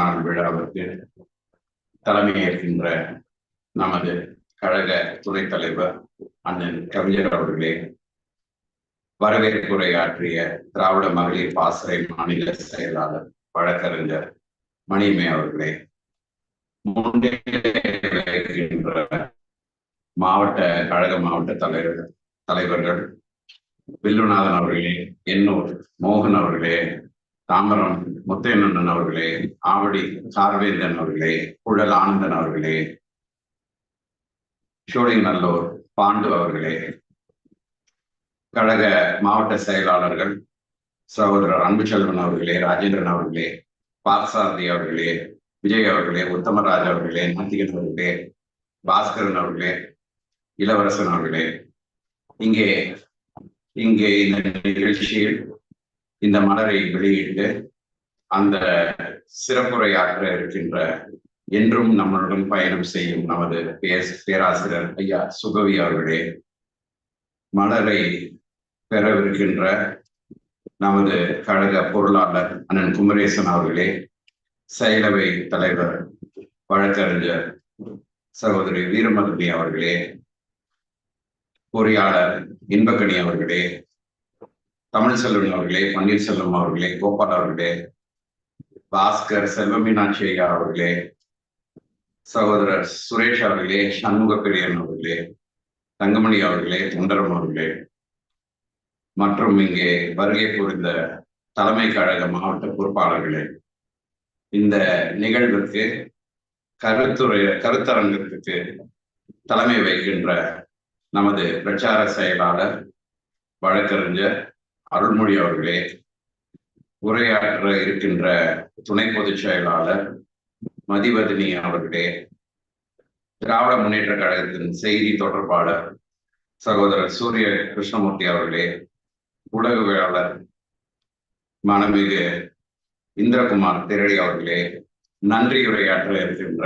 நாள் விழாவிற்கு தலைமையேற்கின்ற நமது கழக துணைத் தலைவர் அண்ணன் கவிஞர் அவர்களே வரவேற்புரையாற்றிய திராவிட மகளிர் பாசறை மாநில செயலாளர் வழக்கறிஞர் மணிமே அவர்களே மாவட்ட கழக மாவட்ட தலைவர் தலைவர்கள் வில்லுநாதன் அவர்களே எண்ணூர் மோகன் அவர்களே தாமரம் முத்தையனன் அவர்களே ஆவடி சார்வேந்தன் அவர்களே குழல் ஆனந்தன் அவர்களே சோழிங்கநல்லூர் பாண்டு அவர்களே கழக மாவட்ட செயலாளர்கள் சகோதரர் அன்புச்செல்வன் அவர்களே ராஜேந்திரன் அவர்களே பார்த்தசாரதி அவர்களே விஜய் அவர்களே உத்தமராஜ் அவர்களே நாத்திகன் அவர்களே பாஸ்கரன் அவர்களே இளவரசன் அவர்களே. இங்கே இங்கே இந்த நிகழ்ச்சியில் இந்த மலரை வெளியிட்டு அந்த சிறப்புரையாற்ற இருக்கின்ற என்றும் நம்மளுடன் பயணம் செய்யும் நமது பேராசிரியர் ஐயா சுகவி அவர்களே மலரை பெறவிருக்கின்ற நமது கழக பொருளாளர் அண்ணன் குமரேசன் அவர்களே செயலவை தலைவர் வழக்கறிஞர் சகோதரி வீரமதுமி அவர்களே பொறியாளர் இன்பக்கணி அவர்களே தமிழ் செல்வன் அவர்களே பன்னீர்செல்வம் அவர்களே கோபால் அவர்களே பாஸ்கர் செல்வ மீனாட்சி ஐயா அவர்களே சகோதரர் சுரேஷ் அவர்களே சண்முக பெரியன் அவர்களே தங்கமணி அவர்களே குண்டரம் அவர்களே மற்றும் இங்கே வருகை புரிந்த தலைமை கழக மாவட்ட பொறுப்பாளர்களே இந்த நிகழ்விற்கு கருத்துரை கருத்தரங்கத்துக்கு தலைமை வைக்கின்ற நமது பிரச்சார செயலாளர் வழக்கறிஞர் அருள்மொழி அவர்களே உரையாற்ற இருக்கின்ற துணை பொதுச் செயலாளர் மதிவதினி அவர்களே திராவிட முன்னேற்ற கழகத்தின் செய்தி தொடர்பாளர் சகோதரர் சூரிய கிருஷ்ணமூர்த்தி அவர்களே ஊடகவியலாளர் மனமிகு இந்திரகுமார் திரளி அவர்களே நன்றி உரையாற்ற இருக்கின்ற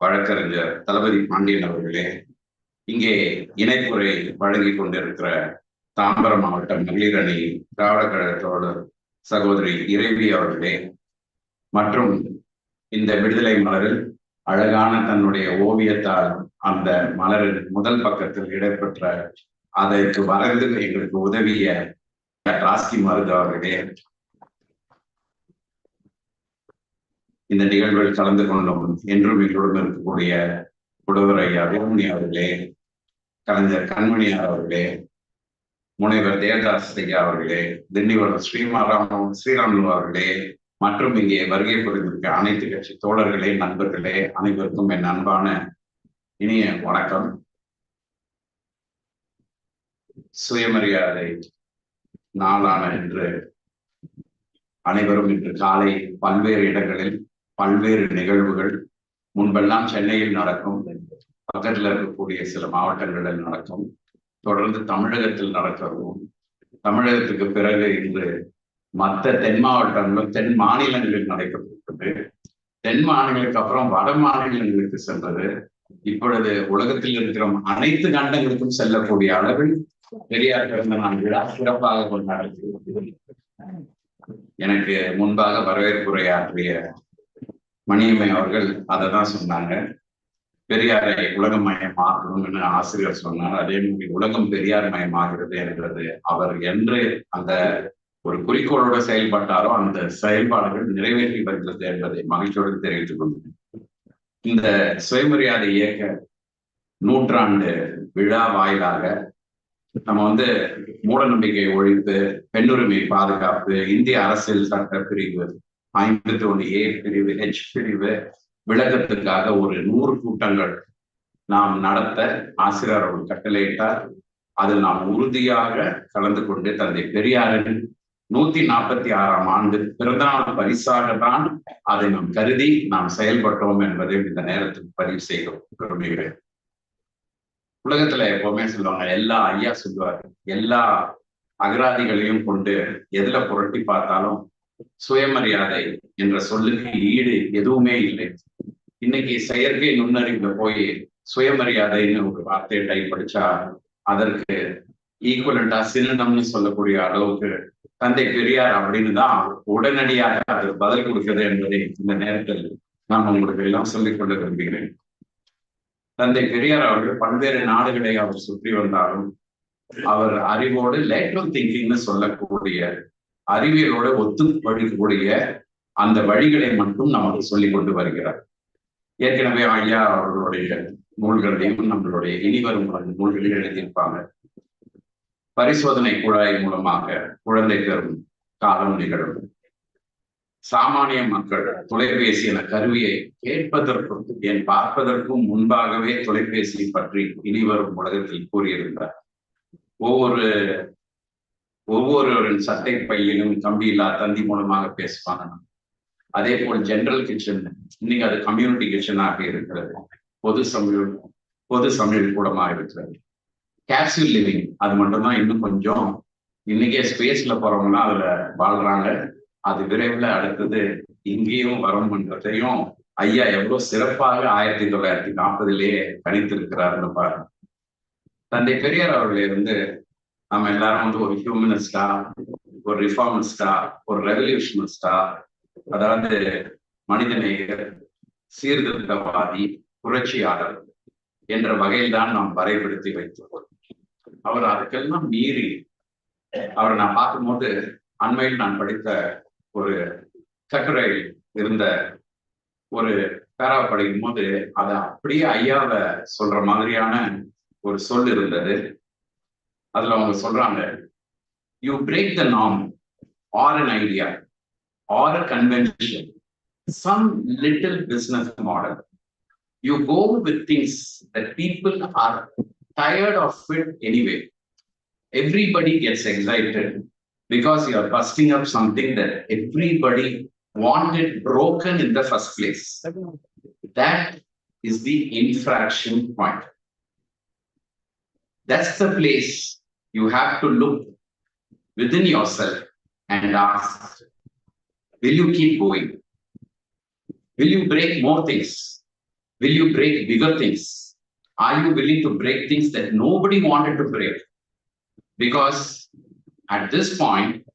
வழக்கறிஞர் தளபதி பாண்டியன் அவர்களே இங்கே இணைப்புரை வழங்கி கொண்டிருக்கிற தாம்பரம் மாவட்டம் மகளிர் அணி திராவிட கழகத்தோடு சகோதரி இறைவி அவர்களே. மற்றும் இந்த விடுதலை மலரில் அழகான தன்னுடைய ஓவியத்தால் அந்த மலரின் முதல் பக்கத்தில் இடம்பெற்ற அதற்கு வரைந்து எங்களுக்கு உதவிய ராஸ்கி மருது அவர்களே. இந்த நிகழ்வில் கலந்து கொண்டும். என்றும் எங்களுடன் இருக்கக்கூடிய புடவரை ஐயா அவர்களே கலைஞர் கண்மணியார் அவர்களே முனைவர் தேவதாஸ் ஐயா அவர்களே திண்டிவனம் ஸ்ரீமாராமன் ஸ்ரீராமுலு அவர்களே மற்றும் இங்கே வருகை புரிந்திருக்க அனைத்து கட்சி தோழர்களே நண்பர்களே அனைவருக்கும் என் அன்பான இனிய வணக்கம். சுயமரியாதை நாளான இன்று அனைவரும் இன்று காலை பல்வேறு இடங்களில் பல்வேறு நிகழ்வுகள் முன்பெல்லாம் சென்னையில் நடக்கும் பக்கத்தில் இருக்கக்கூடிய சில மாவட்டங்களில் நடக்கும். தொடர்ந்து தமிழகத்தில் நடக்கவும் தமிழகத்துக்கு பிறகு இன்று மற்ற தென் மாவட்டங்களும் தென் மாநிலங்களில் நடைபெற்றிருக்கிறது. தென் மாநிலங்களுக்கு அப்புறம் வட மாநிலங்களுக்கு சென்றது. இப்பொழுது உலகத்தில் இருக்கிற அனைத்து கண்டங்களுக்கும் செல்லக்கூடிய அளவில் பெரியார் பிறந்த நான் விழா சிறப்பாக கொண்டாடுகிறது எனக்கு முன்பாக வரவேற்புரையாற்றிய மணியம்மை அவர்கள் அதை தான் சொன்னாங்க. பெரியாரை உலகமயம் ஆக்கணும்னு ஆசிரியர் சொன்னார். அதே மாதிரி உலகம் பெரியார் மயமாகிறது என்கிறது. அவர் என்று அந்த ஒரு குறிக்கோளோட செயல்பட்டாரோ அந்த செயல்பாடுகள் நிறைவேற்றி வருகிறது என்பதை மகிழ்ச்சியோடு தெரிவித்துக் கொண்டேன் இந்த சுயமரியாதை இயக்க நூற்றாண்டு விழா வாயிலாக நம்ம வந்து மூட நம்பிக்கை ஒழிப்பு பெண்ணுரிமை பாதுகாப்பு இந்திய அரசியல் சட்ட பிரிவு ஐம்பத்தி ஒன்று ஏ பிரிவு ஹெச் பிரிவு விளக்கத்துக்காக ஒரு நூறு கூட்டங்கள் நாம் நடத்த ஆசிரியர் அவர்கள் கட்டளையிட்டார். அதில் நாம் உறுதியாக கலந்து கொண்டு தந்தை பெரியாரின் நூத்தி நாற்பத்தி ஆறாம் ஆண்டு பிறந்தநாள் பரிசாக தான் அதை நாம் கருதி நாம் செயல்பட்டோம் என்பதை இந்த நேரத்தில் பதிவு செய்ய விரும்புகிறேன் உலகத்துல எப்பவுமே சொல்லுவாங்க எல்லா ஐயா சொல்லுவாரு எல்லா அகராதிகளையும் கொண்டு எதுல புரட்டி பார்த்தாலும் சுயமரியாதை என்ற சொல்லுக்கு ஈடு எதுவுமே இல்லை. இன்னைக்கு செயற்கை நுண்ணறிவுல போய் சுயமரியாதைன்னு ஒரு வார்த்தையை டைப் படிச்சா அதற்கு ஈக்குவலண்டா சின்னம்னு சொல்லக்கூடிய அளவுக்கு தந்தை பெரியார் அப்படின்னு தான் உடனடியாக அது பதில் கொடுக்கிறது என்பதை இந்த நேரத்தில் நான் உங்களுக்கு எல்லாம் சொல்லிக் கொள்ள விரும்புகிறேன். தந்தை பெரியார் அவர்கள் பல்வேறு நாடுகளை அவர் சுற்றி வந்தாலும் அவர் அறிவோடு லேட்ரல் திங்கிங்னு சொல்லக்கூடிய அறிவியலோட ஒத்து படிக்கக்கூடிய அந்த வழிகளை மட்டும் நமக்கு சொல்லிக் கொண்டு வருகிறார். ஏற்கனவே ஐயா அவர்களுடைய நூல்களையும் நம்மளுடைய இனிவரும் நூல்களையும் எழுதியிருப்பாங்க. பரிசோதனை குழாய் மூலமாக குழந்தை பெறும் காலம் நிகழும். சாமானிய மக்கள் தொலைபேசி என கருவியை கேட்பதற்கும் என் பார்ப்பதற்கும் முன்பாகவே தொலைபேசி பற்றி இனிவரும் உலகத்தில் கூறியிருந்தார். ஒவ்வொரு ஒவ்வொருவரின் சட்டை பையிலும் கம்பியில்லா தந்தி மூலமாக பேசுவாங்க. அதே போல் ஜென்ரல் கிச்சன் இன்னைக்கு அது கம்யூனிட்டி கிச்சனாக இருக்கிறது. பொது சமையல் பொது சமையல் கூடமாக இருக்கிறது. கேப்சியூல் லிவிங் அது மட்டும்தான் இன்னும் கொஞ்சம் இன்னைக்கே ஸ்பேஸ்ல போறவங்கன்னா அதுல வாழ்றாங்க. அது விரைவில் அடுத்தது இங்கேயும் வரும்ன்றதையும் ஐயா எவ்வளவு சிறப்பாக ஆயிரத்தி தொள்ளாயிரத்தி நாற்பதுலேயே கணித்திருக்கிறாருன்னு பாருங்க. தந்தை பெரியார் அவர்களை வந்து நம்ம எல்லாரும் வந்து ஒரு ஹியூமனிஸ்டா ஒரு ரிஃபார்மிஸ்டா ஒரு ரெவல்யூஷனிஸ்டா அதாவது மனிதநேயர் சீர்திருத்தவாதி புரட்சியாளர் என்ற வகையில்தான் நாம் வரைபடுத்தி வைத்துள்ளோம். அவர் அதுக்கெல்லாம் மீறி அவரை நான் பார்க்கும்போது அண்மையில் நான் படித்த ஒரு கட்டுரை இருந்த ஒரு பேரா படிக்கும் போது அதை அப்படியே ஐயாவை சொல்ற மாதிரியான ஒரு சொல் இருந்தது. அதுல அவங்க சொல்றாங்க யூ பிரேக் த நாம் or an idea or a convention, some little business model. You go with things that people are tired of it anyway. Everybody gets excited because you're busting up something that everybody wanted broken in the first place. That is the infraction point. That's the place you have to look within yourself and ask will you keep going? Will you break more things? Will you break bigger things? Are you willing to break things that nobody wanted to break? Because at this point,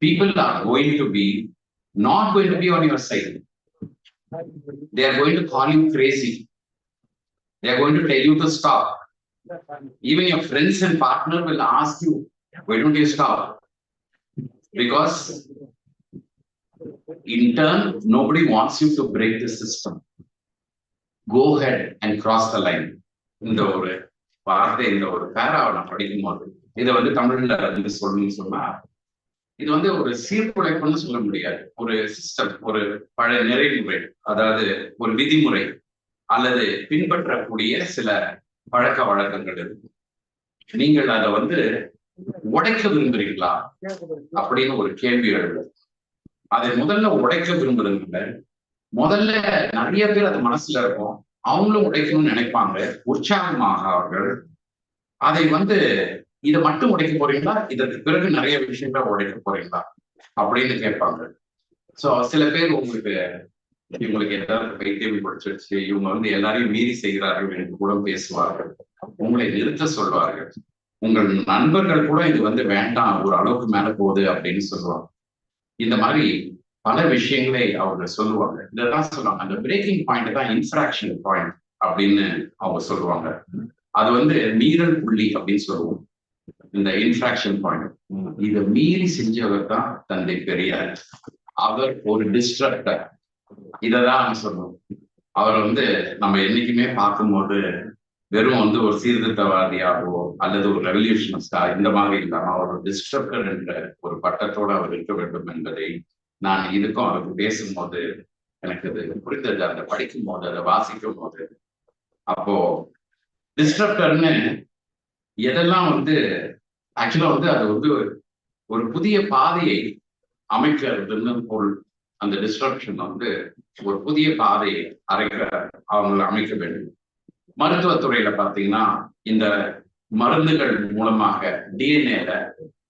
people are going to be not going to be on your side. They are going to call you crazy. They are going to tell you to stop. Even your friends and partner will ask you, why don't you stop? Because in turn, nobody wants you to break the system. Go ahead and cross the line. இந்த ஒரு வார்த்தை இந்த ஒரு பேராவை நான் படிக்கும் போது இதை வந்து தமிழ்ல வந்து சொல்லணும்னு சொன்னா இது வந்து ஒரு சீர்குலைப்புன்னு சொல்ல முடியாது ஒரு சிஸ்டம் ஒரு பழைய நிறைவுமுறை அதாவது ஒரு விதிமுறை அல்லது பின்பற்றக்கூடிய சில பழக்க வழக்கங்கள் இருக்கு நீங்கள் அதை வந்து உடைக்க விரும்புறீங்களா அப்படின்னு ஒரு கேள்வி எழுது அதை முதல்ல உடைக்க விரும்புறீங்க முதல்ல நிறைய பேர் அது மனசுல இருக்கும். அவங்களும் உடைக்கணும்னு நினைப்பாங்க. உற்சாகமாக அவர்கள் அதை வந்து இதை மட்டும் உடைக்க போறீங்களா? இதற்கு பிறகு நிறைய விஷயங்களை உடைக்க போறீங்களா? அப்படின்னு கேட்பாங்க. சோ சில பேர் உங்களுக்கு இவங்களுக்கு ஏதாவது பைத்தியம் பிடிச்சிருச்சு. இவங்க வந்து எல்லாரையும் மீறி செய்கிறார்கள் என்று கூட பேசுவார்கள். உங்களை நிறுத்த சொல்வார்கள். உங்கள் நண்பர்கள் கூட இது வந்து வேண்டாம். ஒரு அளவுக்கு மேல போகுது அப்படின்னு சொல்லுவாங்க இந்த மாதிரி பல விஷயங்களை அவங்க சொல்லுவாங்க. இதெல்லாம் சொல்லுவாங்க. அந்த பிரேக்கிங் பாயிண்ட் தான் இன்ஃப்ராக்ஷன் பாயிண்ட் அப்படின்னு அவங்க சொல்லுவாங்க. அது வந்து மீறல் புள்ளி அப்படின்னு சொல்லுவோம். இந்த இன்ஃப்ராக்ஷன் பாயிண்ட் இதை மீறி செஞ்சவர் தான் தந்தை பெரியார். அவர் ஒரு டிஸ்ட்ரக்டர் இததான் அவங்க சொல்லுவோம் அவர் வந்து நம்ம என்னைக்குமே பார்க்கும்போது வெறும் வந்து ஒரு சீர்திருத்தவாதியாகவோ அல்லது ஒரு ரெவல்யூஷனிஸ்டா இந்த மாதிரி இல்லாம அவர் ஒரு என்ற ஒரு பட்டத்தோடு அவர் இருக்க வேண்டும் என்பதை நான் இதுக்கும் அவருக்கு பேசும்போது எனக்கு அது புரிந்தது. அதை படிக்கும் போது அதை வாசிக்கும் போது அப்போ டிஸ்ட்ரப்டர்னு எதெல்லாம் வந்து ஆக்சுவலா வந்து அது வந்து ஒரு புதிய பாதையை அமைக்கிறதுன்னு பொருள் அந்த டிஸ்ட்ரப்ஷன் வந்து ஒரு புதிய பாதையை அரைக்க அவங்களை அமைக்க வேண்டும். மருத்துவத்துறையில பாத்தீங்கன்னா இந்த மருந்துகள் மூலமாக டிஎன்ஏல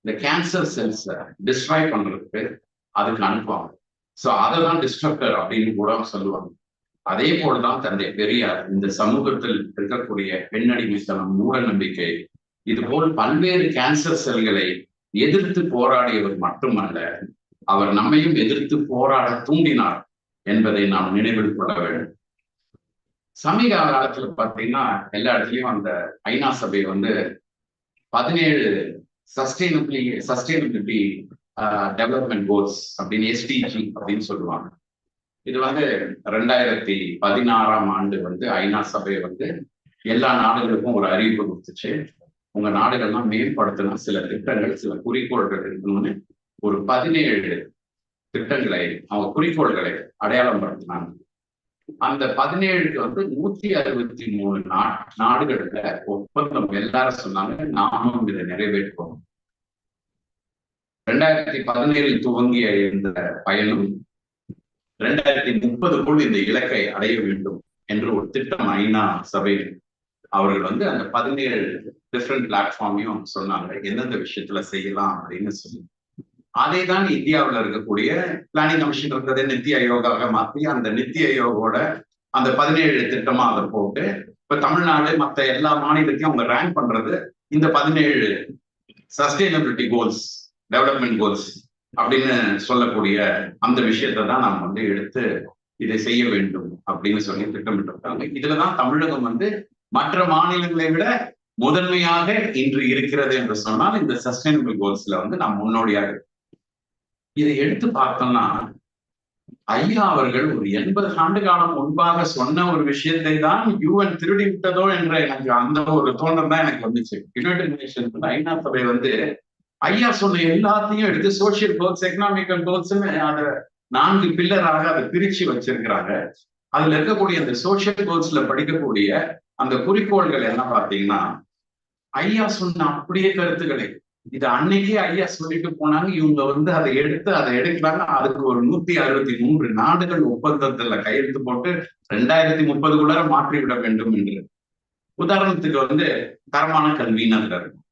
இந்த கேன்சர் செல்ஸை டிஸ்ட்ராய் பண்றதுக்கு அதுக்கு அனுப்புவாங்க. ஸோ அதை தான் டிஸ்ட்ரக்டர் அப்படின்னு கூட சொல்லுவாங்க. அதே போலதான் தந்தை பெரியார் இந்த சமூகத்தில் இருக்கக்கூடிய பெண்ணடிமைத்தனம் மூட நம்பிக்கை இது போல் பல்வேறு கேன்சர் செல்களை எதிர்த்து போராடியவர் மட்டுமல்ல அவர் நம்மையும் எதிர்த்து போராட தூண்டினார் என்பதை நாம் நினைவில் கொள்ள வேண்டும். சமீப காலத்துல பாத்தீங்கன்னா எல்லா இடத்துலயும் அந்த ஐநா சபை வந்து பதினேழு சஸ்டைனபிளி சஸ்டைனபிலிட்டி டெவலப்மெண்ட் கோல்ஸ் அப்படின்னு எஸ்டிஜி அப்படின்னு சொல்லுவாங்க. இது வந்து ரெண்டாயிரத்தி பதினாறாம் ஆண்டு வந்து ஐநா சபை வந்து எல்லா நாடுகளுக்கும் ஒரு அறிவிப்பு கொடுத்துச்சு. உங்க நாடுகள்லாம் மேம்படுத்தின சில திட்டங்கள் சில குறிக்கோள்கள் இருக்கணும்னு ஒரு பதினேழு திட்டங்களை அவங்க குறிக்கோள்களை அடையாளம் படுத்தினாங்க. அந்த பதினேழுக்கு வந்து நூத்தி அறுபத்தி மூணு நா நாடுகள்ல ஒப்பந்தம் எல்லாரும் சொன்னாங்க நாமும் இதை நிறைவேற்றுவோம். ரெண்டாயிரத்தி பதினேழில் துவங்கிய இந்த பயணம் ரெண்டாயிரத்தி முப்பதுக்குள் இந்த இலக்கை அடைய வேண்டும் என்று ஒரு திட்டம் ஐநா சபை அவர்கள் வந்து அந்த பதினேழு டிஃப்ரெண்ட் பிளாட்ஃபார்மையும் சொன்னாங்க. எந்தெந்த விஷயத்துல செய்யலாம் அப்படின்னு சொல்லி. அதே தான் இந்தியாவில் இருக்கக்கூடிய பிளானிங் கமிஷன் இருந்ததை நித்தி ஆயோகாக மாற்றி அந்த நித்தி ஆயோகோட அந்த பதினேழு திட்டமா அதை போட்டு இப்ப தமிழ்நாடு மற்ற எல்லா மாநிலத்தையும் அவங்க ரேங்க் பண்றது இந்த பதினேழு சஸ்டைனபிலிட்டி கோல்ஸ் டெவலப்மெண்ட் கோல்ஸ் அப்படின்னு சொல்லக்கூடிய அந்த விஷயத்தை தான் நாம் வந்து எடுத்து இதை செய்ய வேண்டும் அப்படின்னு சொல்லி திட்டமிட்டிருக்காங்க. இதுலதான் தமிழகம் வந்து மற்ற மாநிலங்களை விட முதன்மையாக இன்று இருக்கிறது என்று சொன்னால் இந்த சஸ்டைனபிள் கோல்ஸ்ல வந்து நாம் முன்னோடியாக இதை எடுத்து பார்த்தோம்னா ஐயா அவர்கள் ஒரு எண்பது ஆண்டு காலம் முன்பாக சொன்ன ஒரு விஷயத்தை தான் யூஎன் திருடி விட்டதோ என்ற எனக்கு அந்த ஒரு தோன்றம் தான் எனக்கு வந்துச்சு. யுனைடெட் நேஷன் ஐநா சபை வந்து ஐயா சொன்ன எல்லாத்தையும் எடுத்து சோசியல் கோல்ஸ் எக்கனாமிக்கல் கோல்ஸ்னு அதை நான்கு பில்லராக அதை பிரிச்சு வச்சிருக்கிறாங்க. அதுல இருக்கக்கூடிய அந்த சோசியல் கோல்ஸ்ல படிக்கக்கூடிய அந்த குறிக்கோள்கள் என்ன பார்த்தீங்கன்னா ஐயா சொன்ன அப்படியே கருத்துக்களை இது அன்னைக்கே ஐயா சொல்லிட்டு போனாங்க. இவங்க வந்து அதை எடுத்து அதை எடுக்கிறாங்க. அதுக்கு ஒரு நூத்தி அறுபத்தி மூன்று நாடுகள் ஒப்பந்தத்துல கையெழுத்து போட்டு ரெண்டாயிரத்தி முப்பதுக்குள்ளார மாற்றிவிட வேண்டும் என்று. உதாரணத்துக்கு வந்து தரமான கல்வின்னு அதுல இருக்கும்.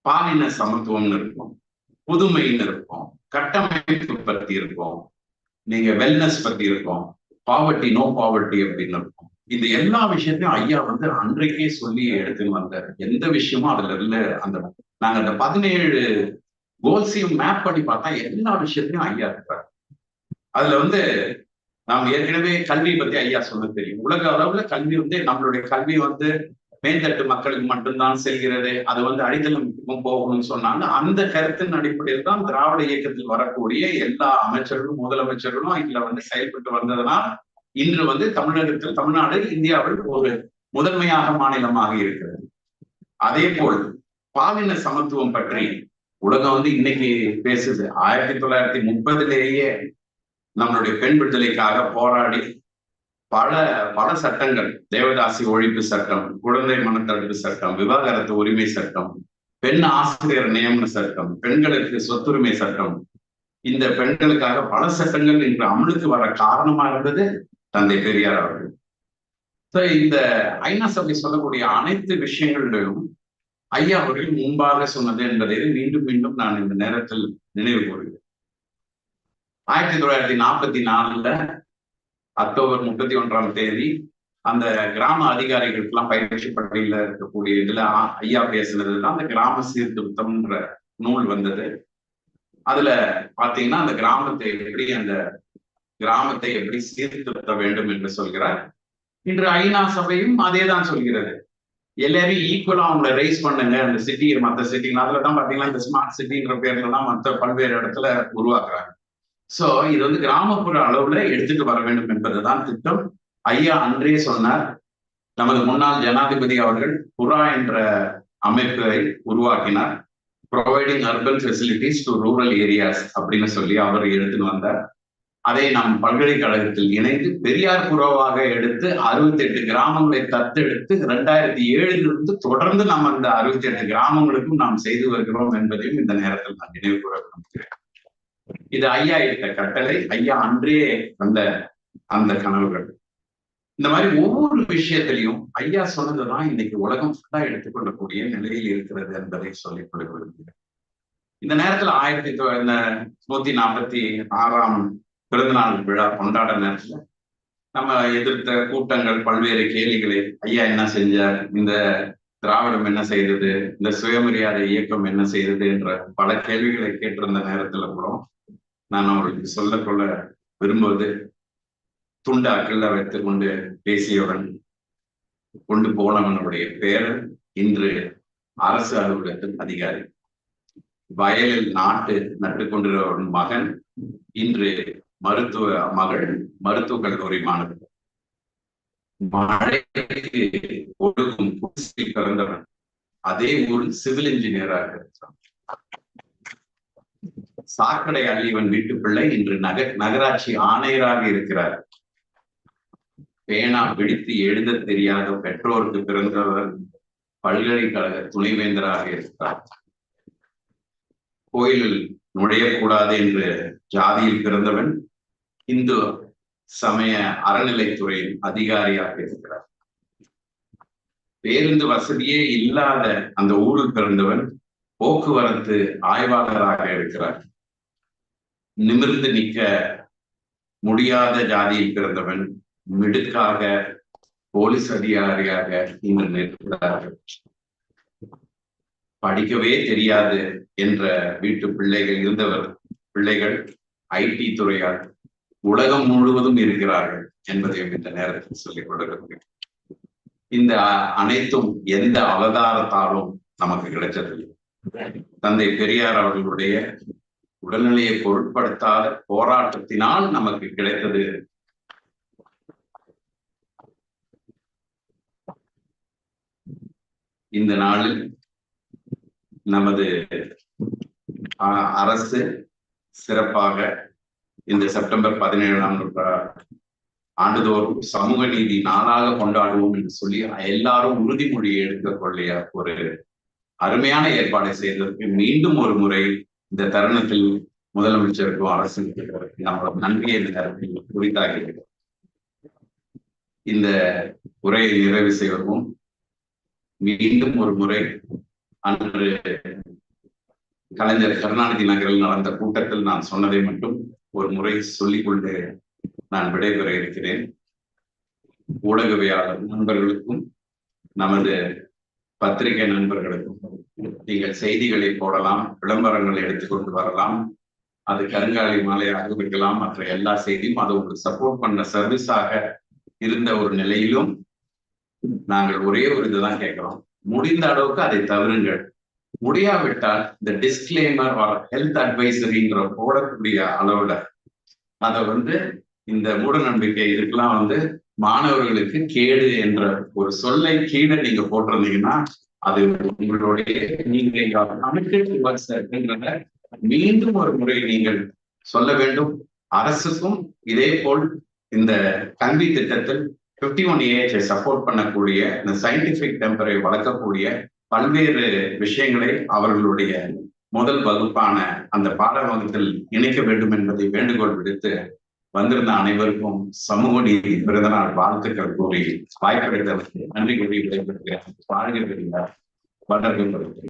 பாலின சமத்துவம்னு இருக்கும். புதுமைன்னு இருக்கும். கட்டமைப்பு பத்தி இருக்கும். நீங்க வெல்னஸ் பத்தி இருக்கும். பாவர்ட்டி நோ பாவர்ட்டி அப்படின்னு இருக்கும். இந்த எல்லா விஷயத்தையும் ஐயா வந்து அன்றைக்கே சொல்லி எடுத்துன்னு வந்தார். எந்த விஷயமும் அதுல இல்ல அந்த நாங்க அந்த பதினேழு கோல்ஸையும் மேப் பண்ணி பார்த்தா எல்லா விஷயத்தையும் ஐயா இருக்கிறார் அதுல வந்து நாம் ஏற்கனவே கல்வி பத்தி ஐயா சொன்ன தெரியும். உலக அளவுல கல்வி வந்து நம்மளுடைய கல்வி வந்து மேந்தட்டு மக்களுக்கு மட்டும்தான் செல்கிறது. அது வந்து அடித்தளம் போகணும்னு சொன்னாங்க. அந்த கருத்தின் அடிப்படையில் தான் திராவிட இயக்கத்தில் வரக்கூடிய எல்லா அமைச்சர்களும் முதலமைச்சர்களும் இதுல வந்து செயல்பட்டு வந்ததுனால் இன்று வந்து தமிழகத்தில் தமிழ்நாடு இந்தியாவில் ஒரு முதன்மையாக மாநிலமாக இருக்கிறது. அதே போல் பாலின சமத்துவம் பற்றி உலகம் வந்து இன்னைக்கு பேசுது. ஆயிரத்தி தொள்ளாயிரத்தி முப்பதுலேயே நம்மளுடைய பெண் விடுதலைக்காக போராடி பல பல சட்டங்கள் தேவதாசி ஒழிப்பு சட்டம் குழந்தை மனத்தடுப்பு சட்டம் விவாகரத்து உரிமை சட்டம் பெண் ஆசிரியர் நியமன சட்டம் பெண்களுக்கு சொத்துரிமை சட்டம் இந்த பெண்களுக்காக பல சட்டங்கள் இன்று அமலுக்கு வர காரணமா இருந்தது. தந்தை பெரியார் அவர்கள். இந்த ஐநா சபை சொல்லக்கூடிய அனைத்து விஷயங்களிலும் ஐயா அவர்கள் முன்பாக சொன்னது என்பதை மீண்டும் மீண்டும் நான் இந்த நேரத்தில் நினைவு கூறுகிறேன். ஆயிரத்தி தொள்ளாயிரத்தி நாற்பத்தி நாலுல அக்டோபர் முப்பத்தி ஒன்றாம் தேதி அந்த கிராம அதிகாரிகளுக்கெல்லாம் பயிற்சி பள்ளியில இருக்கக்கூடிய இதுல ஐயா பேசுனதுல அந்த கிராம சீர்திருத்தம்ன்ற நூல் வந்தது. அதுல பாத்தீங்கன்னா அந்த கிராமத்தை எப்படி அந்த கிராமத்தை எப்படி சீர்திருத்த வேண்டும் என்று சொல்கிறார். இன்று ஐநா சபையும் அதே தான் சொல்கிறது. எல்லாரையும் ஈக்குவலா அவங்கள ரைஸ் பண்ணுங்க. அந்த சிட்டி மற்ற சிட்டி அதுல தான் பாத்தீங்கன்னா இந்த ஸ்மார்ட் சிட்டிங்கிற பேர்ல தான் மற்ற பல்வேறு இடத்துல உருவாக்குறாங்க. சோ இது வந்து கிராமப்புற அளவுல எடுத்துட்டு வர வேண்டும் என்பதுதான் திட்டம். ஐயா அன்றே சொன்னார் நமது முன்னாள் ஜனாதிபதி அவர்கள் புறா என்ற அமைப்பை உருவாக்கினார். Providing urban facilities to rural areas அப்படின்னு சொல்லி அவர் எடுத்துன்னு வந்தார். அதை நாம் பல்கலைக்கழகத்தில் இணைந்து பெரியார் புறவாக எடுத்து அறுபத்தி எட்டு கிராமங்களை தத்தெடுத்து இரண்டாயிரத்தி ஏழிலிருந்து தொடர்ந்து நாம் அந்த அறுபத்தி எட்டு கிராமங்களுக்கும் நாம் செய்து வருகிறோம் என்பதையும் இந்த நேரத்தில் நான் நினைவு கூற விரும்புகிறேன். இது ஐயா இட்ட கட்டளை ஐயா அன்றே அந்த அந்த கனவுகள். இந்த மாதிரி ஒவ்வொரு விஷயத்திலையும் ஐயா சொன்னதுதான் இன்னைக்கு உலகம் ஃபுல்லா எடுத்துக்கொள்ளக்கூடிய நிலையில் இருக்கிறது என்பதை சொல்லிக் கொள்ள விரும்புகிறேன். இந்த நேரத்துல ஆயிரத்தி தொ நூத்தி நாற்பத்தி ஆறாம் பிறந்தநாள் விழா கொண்டாட நேரத்துல நம்ம எதிர்த்த கூட்டங்கள் பல்வேறு கேள்விகளை ஐயா என்ன செஞ்சார்? இந்த திராவிடம் என்ன செய்தது? இந்த சுயமரியாதை இயக்கம் என்ன செய்தது? என்ற பல கேள்விகளை கேட்டிருந்த நேரத்துல கூட நான் அவர்களுக்கு சொல்லக்கொள்ள விரும்புவது துண்டு அக்கல்ல வைத்துக் கொண்டு பேசியவன் கொண்டு போனவனுடைய பெயர் இன்று அரசு அலுவலகத்தில் அதிகாரி. வயலில் நாட்டு நட்டு கொண்டிருந்தவன் மகன் இன்று மருத்துவ மகள் மருத்துவக் கல்லூரி மாணவர் மழைக்கு ஒடுக்கும் பிறந்தவன் அதே ஊரில் சிவில் இன்ஜினியராக இருக்கிறான். சாக்கடை அள்ளிவன் வீட்டு பிள்ளை இன்று நக நகராட்சி ஆணையராக இருக்கிறார். பேனா பிடித்து எழுத தெரியாத பெற்றோருக்கு பிறந்தவர் பல்கலைக்கழக துணைவேந்தராக இருக்கிறார். கோயிலில் நுழையக்கூடாது என்று ஜாதியில் பிறந்தவன் இந்து சமய அறநிலைத்துறையின் அதிகாரியாக இருக்கிறார் பேருந்து வசதியே இல்லாத அந்த ஊரில் பிறந்தவன் போக்குவரத்து ஆய்வாளராக இருக்கிறார். நிமிர்ந்து நிற்க முடியாத ஜாதியில் பிறந்தவன் மிடுக்காக போலீஸ் அதிகாரியாக இன்று நிற்கிறார்கள். படிக்கவே தெரியாது என்ற வீட்டு பிள்ளைகள் இருந்தவர் பிள்ளைகள் ஐடி துறையால் உலகம் முழுவதும் இருக்கிறார்கள் என்பதையும் இந்த நேரத்தில் சொல்லிக் கொடுக்கிறேன் இந்த அனைத்தும் எந்த அவதாரத்தாலும் நமக்கு கிடைச்சதில்லை தந்தை பெரியார் அவர்களுடைய உடல்நிலையை பொருட்படுத்தாத போராட்டத்தினால் நமக்கு கிடைத்தது. இந்த நாளில் நமது அரசு சிறப்பாக இந்த செப்டம்பர் பதினேழாம் ஆண்டுதோறும் சமூக நீதி நாளாக கொண்டாடுவோம் என்று சொல்லி எல்லாரும் உறுதிமொழியை எடுக்கக்கூடிய ஒரு அருமையான ஏற்பாடை செய்ததற்கு மீண்டும் ஒரு முறை இந்த தருணத்தில் முதலமைச்சருக்கும் அரசு நம்மளோட நன்றியை இந்த நேரத்தில் குறித்தாகிறது. இந்த உரையை நிறைவு செய்வதும் மீண்டும் ஒரு முறை அன்று கலைஞர் கருணாநிதி நகரில் நடந்த கூட்டத்தில் நான் சொன்னதை மட்டும் ஒரு முறை சொல்லிக்கொண்டு நான் விடைபெற இருக்கிறேன். ஊடகவியாளர் நண்பர்களுக்கும் நமது பத்திரிகை நண்பர்களுக்கும் நீங்கள் செய்திகளை போடலாம் விளம்பரங்களை எடுத்துக்கொண்டு வரலாம் அது கருங்காலி மாலையாக வைக்கலாம் மற்ற எல்லா செய்தியும் அதை உங்களுக்கு சப்போர்ட் பண்ண சர்வீஸாக இருந்த ஒரு நிலையிலும் நாங்கள் ஒரே ஒரு இதுதான் கேட்கிறோம். முடிந்த அளவுக்கு அதை தவறுங்கள். முடியாவிட்டால் இந்த டிஸ்கிளைமர் ஹெல்த் அட்வைசரின்ற போடக்கூடிய அளவுல அதை வந்து இந்த மூட நம்பிக்கை இதுக்கெல்லாம் வந்து மாணவர்களுக்கு கேடு என்ற ஒரு சொல்லை கீழே நீங்க போட்டிருந்தீங்கன்னா அது உங்களுடைய நீங்க மீண்டும் ஒரு முறை நீங்கள் சொல்ல வேண்டும். அரசுக்கும் இதே போல் இந்த கல்வி திட்டத்தில் பிப்டி ஒன் ஏஹெச்சை சப்போர்ட் பண்ணக்கூடிய இந்த சயின்டிபிக் டெம்பரை வளர்க்கக்கூடிய பல்வேறு விஷயங்களை அவர்களுடைய முதல் வகுப்பான அந்த பாட வகுப்பில் இணைக்க வேண்டும் என்பதை வேண்டுகோள் விடுத்து வந்திருந்த அனைவருக்கும் சமூக நீதி பிறந்தநாள் வாழ்த்துக்கள் கூறி வாய்ப்பளித்ததற்கு நன்றி கூறி விடைபெறுகிறேன். வாழ்க வளர்ந்து